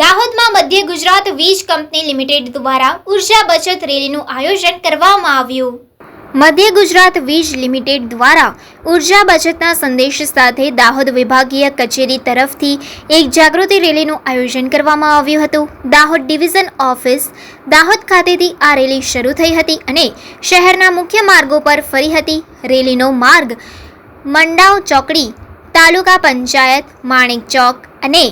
દાહોદમાં મધ્ય ગુજરાત વીજ કંપની લિમિટેડ દ્વારા ઊર્જા બચત રેલીનું આયોજન કરવામાં આવ્યું. મધ્ય ગુજરાત વીજ લિમિટેડ દ્વારા ઊર્જા બચતના સંદેશ સાથે દાહોદ વિભાગીય કચેરી તરફથી એક જાગૃતિ રેલીનું આયોજન કરવામાં આવ્યું હતું. દાહોદ ડિવિઝન ઓફિસ, દાહોદ ખાતેથી આ રેલી શરૂ થઈ હતી અને શહેરના મુખ્ય માર્ગો પર ફરી હતી. રેલીનો માર્ગ મંડાવ ચોકડી, તાલુકા પંચાયત, માણેક ચોક અને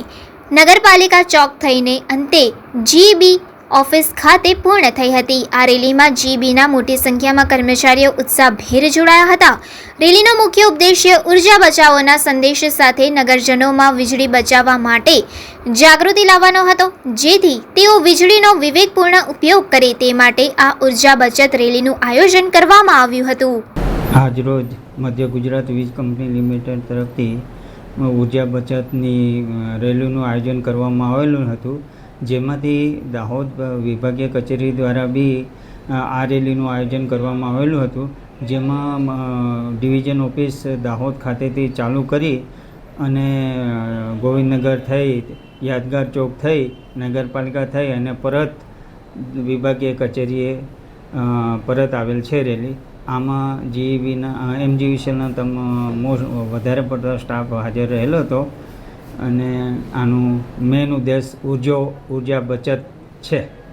નગરપાલિકા ચોક થઈને અંતે જીબી ઓફિસ ખાતે પૂર્ણ થઈ હતી. આ રેલીમાં જીબીના મોટી સંખ્યામાં કર્મચારીઓ ઉત્સાહભેર જોડાયા હતા. રેલીનો મુખ્ય ઉદ્દેશ્ય ઊર્જા બચાવોના સંદેશ સાથે નગરજનોમાં વીજળી બચાવવા માટે જાગૃતિ લાવવાનો હતો. જેથી તેઓ વીજળીનો વિવેકપૂર્ણ ઉપયોગ કરે તે માટે આ ઊર્જા બચત રેલીનું આયોજન કરવામાં આવ્યું હતું. આજરોજ મધ્ય ગુજરાત વીજ કંપની લિમિટેડ તરફથી ઊર્જા બચતની રેલીનું આયોજન કરવામાં આવેલું હતું. જેમાંથી દાહોદ વિભાગીય કચેરી દ્વારા બી આ રેલીનું આયોજન કરવામાં આવેલું હતું. જેમાં ડિવિઝન ઓફિસ દાહોદ ખાતેથી ચાલુ કરી અને ગોવિંદનગર થઈ, યાદગાર ચોક થઈ, નગરપાલિકા થઈ અને પરત વિભાગીય કચેરીએ પરત આવેલ છે રેલી. આમાં જીઈબીના એમજીવીસીએલના તમ મોસ્ટ વધારે પડતો સ્ટાફ હાજર રહેલો હતો. અને આનું મેન ઉદ્દેશ ઉર્જો, ઊર્જા બચત છે.